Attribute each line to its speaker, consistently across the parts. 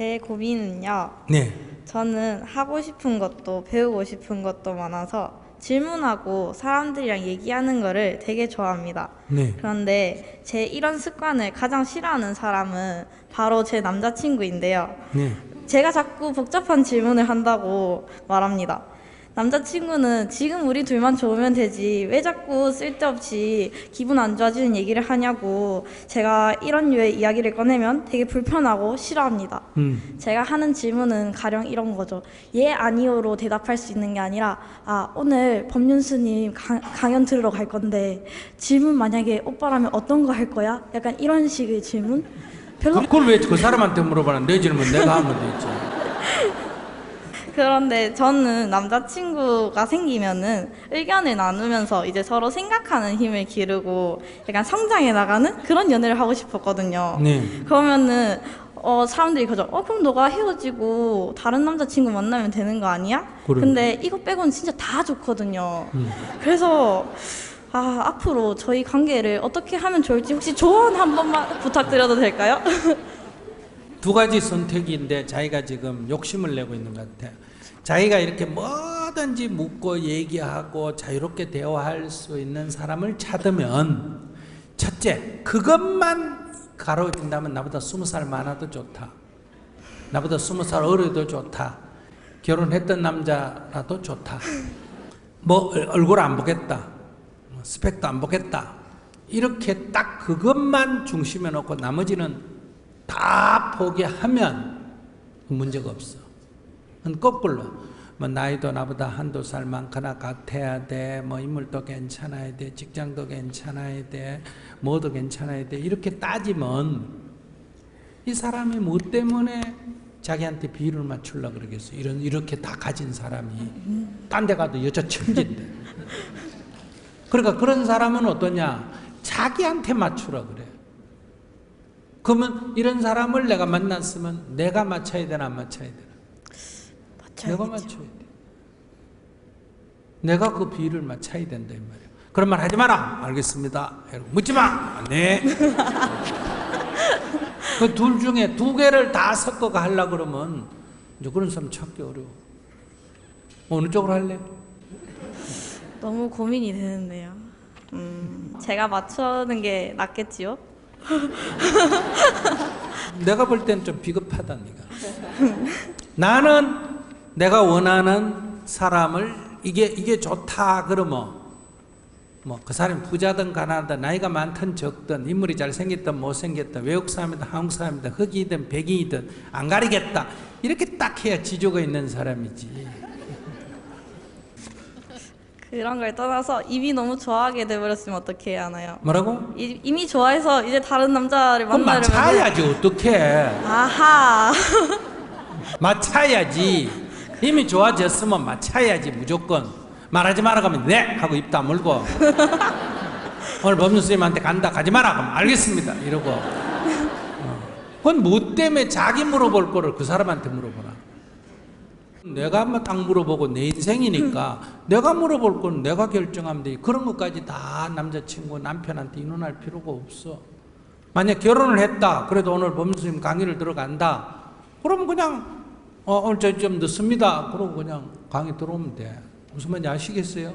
Speaker 1: 제 고민은요.
Speaker 2: 네.
Speaker 1: 저는 하고 싶은 것도 배우고 싶은 것도 많아서 질문하고 사람들이랑 얘기하는 거를 되게 좋아합니다.
Speaker 2: 네.
Speaker 1: 그런데 제 이런 습관을 가장 싫어하는 사람은 바로 제 남자친구인데요.
Speaker 2: 네.
Speaker 1: 제가 자꾸 복잡한 질문을 한다고 말합니다. 남자친구는 지금 우리 둘만 좋으면 되지 왜 자꾸 쓸데없이 기분 안 좋아지는 얘기를 하냐고 제가 이런 류의 이야기를 꺼내면 되게 불편하고 싫어합니다.
Speaker 2: 음.
Speaker 1: 제가 하는 질문은 가령 이런 거죠. 예, 아니요로 대답할 수 있는 게 아니라, 아, 오늘 법륜스님 강, 강연 들으러 갈 건데, 질문 만약에 오빠라면 어떤 거 할 거야? 약간 이런 식의 질문? 별로,
Speaker 2: 그걸 왜 그 사람한테 물어봐는 내 질문 내가 하면 되지.
Speaker 1: 그런데 저는 남자친구가 생기면은 의견을 나누면서 이제 서로 생각하는 힘을 기르고 약간 성장해 나가는 그런 연애를 하고 싶었거든요.
Speaker 2: 네.
Speaker 1: 그러면은 어 사람들이 그죠. 어 그럼 너가 헤어지고 다른 남자친구 만나면 되는 거 아니야?
Speaker 2: 그래.
Speaker 1: 근데 이거 빼고는 진짜 다 좋거든요.
Speaker 2: 음.
Speaker 1: 그래서 아 앞으로 저희 관계를 어떻게 하면 좋을지 혹시 조언 한 번만 부탁드려도 될까요?
Speaker 2: 두 가지 선택인데 자기가 지금 욕심을 내고 있는 것 같아. 자기가 이렇게 뭐든지 묻고 얘기하고 자유롭게 대화할 수 있는 사람을 찾으면 첫째 그것만 가로준다면 나보다 스무 살 많아도 좋다. 나보다 스무 살 어려도 좋다. 결혼했던 남자라도 좋다. 뭐 얼굴 안 보겠다. 뭐 스펙도 안 보겠다. 이렇게 딱 그것만 중심에 놓고 나머지는 다 포기하면 문제가 없어. 거꾸로. 뭐 나이도 나보다 한두 살 많거나 같아야 돼. 뭐 인물도 괜찮아야 돼. 직장도 괜찮아야 돼. 뭐도 괜찮아야 돼. 이렇게 따지면 이 사람이 뭐 때문에 자기한테 비율을 맞추려고 그러겠어. 이런 이렇게 다 가진 사람이 딴 데 가도 여자 천진데. 그러니까 그런 사람은 어떠냐? 자기한테 맞추라 그래. 그러면 이런 사람을 내가 만났으면 내가 맞춰야 되나 안 맞춰야 되나? 내가 맞춰야 돼. 내가 그 비율을 맞춰야 된다 이 말이야. 그런 말 하지 마라. 알겠습니다. 묻지 마. 네. 그 둘 중에 두 개를 다 섞어가 하려 그러면 이제 그런 사람 찾기 어려워. 어느 쪽으로 할래?
Speaker 1: 너무 고민이 되는데요. 음, 제가 맞추는 게 낫겠지요?
Speaker 2: 내가 볼 땐 좀 비겁하다 네가. 나는 내가 원하는 사람을 이게 이게 좋다 그러면 뭐 그 사람이 부자든 가난하든 나이가 많든 적든 인물이 잘생겼든 못생겼든 외국 사람이든 한국 사람이든 흑이든 백인이든 안 가리겠다. 이렇게 딱 해야 지조가 있는 사람이지.
Speaker 1: 그런 걸 떠나서 이미 너무 좋아하게 돼버렸으면 어떻게 해야 하나요?
Speaker 2: 뭐라고?
Speaker 1: 이, 이미 좋아해서 이제 다른 남자를 만나려면
Speaker 2: 맞춰야지 어떻게
Speaker 1: 아하.
Speaker 2: 맞춰야지 이미 좋아졌으면 맞춰야지 무조건. 말하지 마라 그러면 네! 하고 입 다물고. 오늘 법률 선생님한테 간다 가지 마라 그러면 알겠습니다. 이러고. 어. 그건 뭐 때문에 자기 물어볼 거를 그 사람한테 물어보나 내가 한번 딱 물어보고 내 인생이니까 내가 물어볼 건 내가 결정하면 돼 그런 것까지 다 남자친구 남편한테 의논할 필요가 없어. 만약 결혼을 했다. 그래도 오늘 법률 선생님 강의를 들어간다. 그러면 그냥 어, 오늘 저 좀 늦습니다. 그러고 그냥 강의 들어오면 돼. 무슨 말인지 아시겠어요?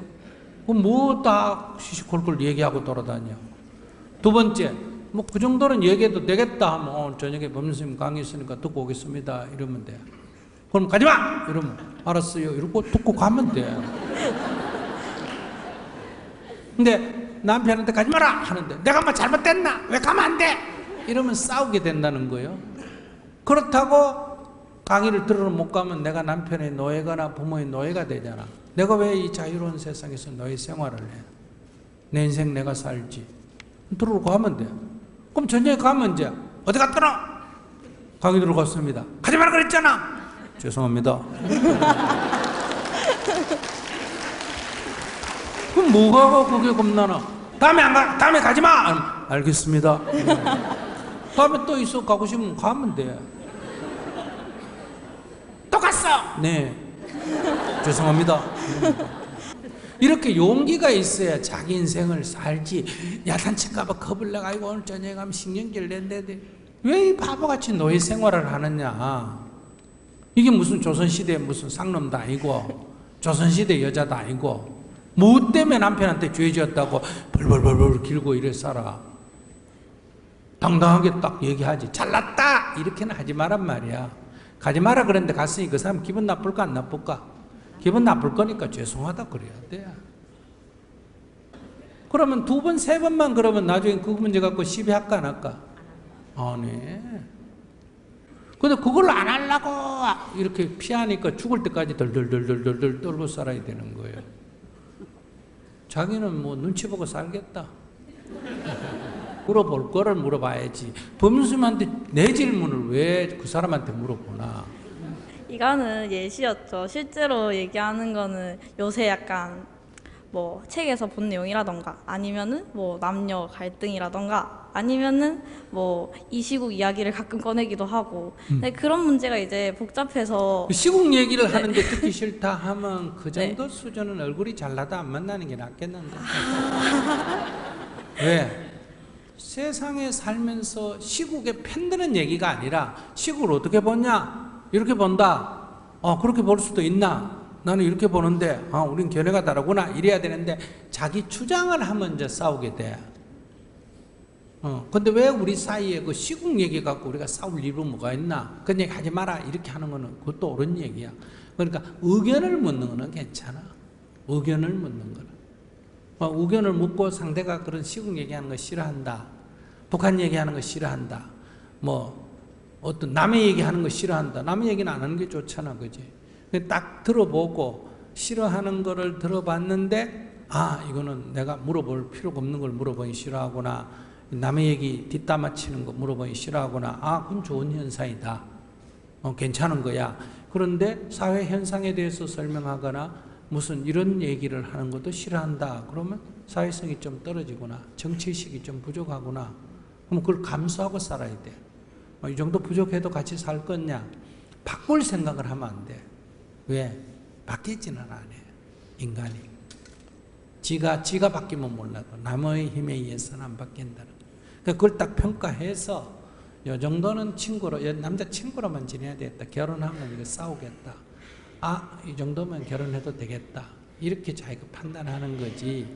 Speaker 2: 그럼 뭐다 시시콜콜 얘기하고 돌아다녀. 두 번째, 뭐 그 정도는 얘기해도 되겠다 하면 오늘 저녁에 법률스님 강의 있으니까 듣고 오겠습니다. 이러면 돼. 그럼 가지 마! 이러면 알았어요. 이러고 듣고 가면 돼. 근데 남편한테 가지 마라! 하는데 내가 뭐 잘못됐나? 왜 가면 안 돼? 이러면 싸우게 된다는 거예요. 그렇다고 강의를 들으러 못 가면 내가 남편의 노예거나 부모의 노예가 되잖아. 내가 왜 이 자유로운 세상에서 노예 생활을 해? 내 인생 내가 살지. 들으러 가면 돼. 그럼 저녁에 가면 이제 어디 갔더라? 강의 들으러 갔습니다. 가지 마라 그랬잖아. 죄송합니다. 그럼 뭐가 그게 겁나나? 다음에 안 가, 다음에 가지 마. 음, 알겠습니다. 다음에 또 있어 가고 싶으면 가면 돼. 또 갔어. 네. 죄송합니다. 이렇게 용기가 있어야 자기 인생을 살지. 야단칠까봐 겁을 내가 이거 오늘 저녁에 가면 신경질 낸대. 왜 이 바보같이 노예 생활을 하느냐? 이게 무슨 조선시대 무슨 상놈도 아니고 조선시대 여자도 아니고 뭐 때문에 남편한테 죄 지었다고 벌벌벌벌 길고 이래 살아. 당당하게 딱 얘기하지. 잘났다! 이렇게는 하지 말란 말이야. 가지 마라 그랬는데 갔으니 그 사람 기분 나쁠까 안 나쁠까? 기분 나쁠 거니까 죄송하다 그래야 돼. 그러면 두 번, 세 번만 그러면 나중에 그 문제 갖고 시비 할까 안 할까? 안 해. 근데 그걸 안 하려고 이렇게 피하니까 죽을 때까지 덜덜덜덜덜 떨고 살아야 되는 거예요. 자기는 뭐 눈치 보고 살겠다. 물어볼 거를 물어봐야지. 범수님한테 내 질문을 왜 그 사람한테 물어보나?
Speaker 1: 이거는 예시였죠. 실제로 얘기하는 거는 요새 약간 뭐 책에서 본 내용이라던가 아니면은 뭐 남녀 갈등이라던가 아니면은 뭐 이 시국 이야기를 가끔 꺼내기도 하고 근데 그런 문제가 이제 복잡해서
Speaker 2: 시국 얘기를 하는데 듣기 싫다 하면 그
Speaker 1: 네.
Speaker 2: 정도 수준은 얼굴이 잘나도 안 만나는 게 낫겠는데. 왜? 세상에 살면서 시국에 편드는 얘기가 아니라 시국을 어떻게 보냐? 이렇게 본다. 어, 그렇게 볼 수도 있나? 나는 이렇게 보는데, 아, 우린 견해가 다르구나. 이래야 되는데, 자기 주장을 하면 이제 싸우게 돼. 어, 근데 왜 우리 사이에 그 시국 얘기 갖고 우리가 싸울 이유는 뭐가 있나? 그 얘기 하지 마라. 이렇게 하는 거는 그것도 옳은 얘기야. 그러니까 의견을 묻는 거는 괜찮아. 의견을 묻는 거는. 어, 의견을 묻고 상대가 그런 시국 얘기하는 거 싫어한다. 북한 얘기하는 거 싫어한다. 뭐, 어떤 남의 얘기하는 거 싫어한다. 남의 얘기는 안 하는 게 좋잖아. 그지? 딱 들어보고 싫어하는 거를 들어봤는데, 아, 이거는 내가 물어볼 필요가 없는 걸 물어보기 싫어하구나. 남의 얘기 뒷담화 치는 거 물어보기 싫어하구나. 아, 그건 좋은 현상이다. 어, 괜찮은 거야. 그런데 사회 현상에 대해서 설명하거나 무슨 이런 얘기를 하는 것도 싫어한다. 그러면 사회성이 좀 떨어지구나. 정치의식이 좀 부족하구나. 그럼 그걸 감수하고 살아야 돼. 어, 이 정도 부족해도 같이 살 거냐? 바꿀 생각을 하면 안 돼. 왜? 바뀌지는 않아. 인간이. 지가, 지가 바뀌면 몰라도 남의 힘에 의해서는 안 바뀐다는 거. 그러니까 그걸 딱 평가해서 요 정도는 친구로, 여- 남자 친구로만 지내야 되겠다. 결혼하면 이거 싸우겠다. 아, 이 정도면 결혼해도 되겠다. 이렇게 자기가 판단하는 거지.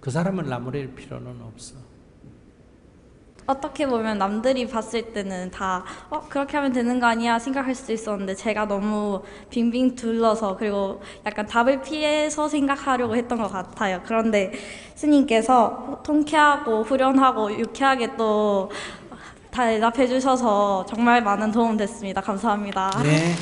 Speaker 2: 그 사람을 나무랄 필요는 없어.
Speaker 1: 어떻게 보면 남들이 봤을 때는 다 어, 그렇게 하면 되는 거 아니야 생각할 수도 있었는데 제가 너무 빙빙 둘러서 그리고 약간 답을 피해서 생각하려고 했던 것 같아요. 그런데 스님께서 통쾌하고 후련하고 유쾌하게 또 대답해 주셔서 정말 많은 도움 됐습니다. 감사합니다.
Speaker 2: 네.